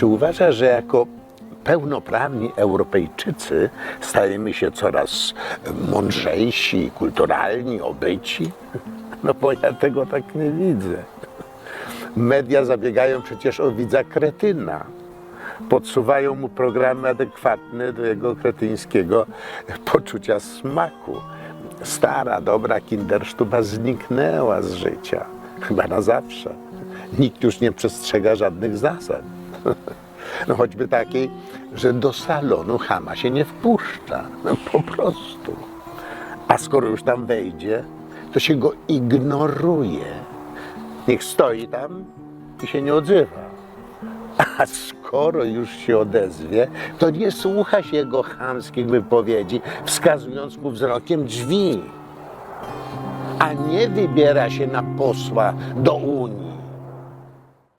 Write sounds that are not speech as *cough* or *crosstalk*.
Czy uważa, że jako pełnoprawni Europejczycy stajemy się coraz mądrzejsi, kulturalni, obyci? *laughs* No bo ja tego tak nie widzę. Media zabiegają przecież o widza kretyna. Podsuwają mu programy adekwatne do jego kretyńskiego poczucia smaku. Stara, dobra kindersztuba zniknęła z życia. Chyba na zawsze. Nikt już nie przestrzega żadnych zasad. No choćby takiej, że do salonu chama się nie wpuszcza. No, po prostu. A skoro już tam wejdzie, to się go ignoruje. Niech stoi tam i się nie odzywa. A skoro już się odezwie, to nie słucha się jego chamskich wypowiedzi, wskazując mu wzrokiem drzwi. A nie wybiera się na posła do Unii.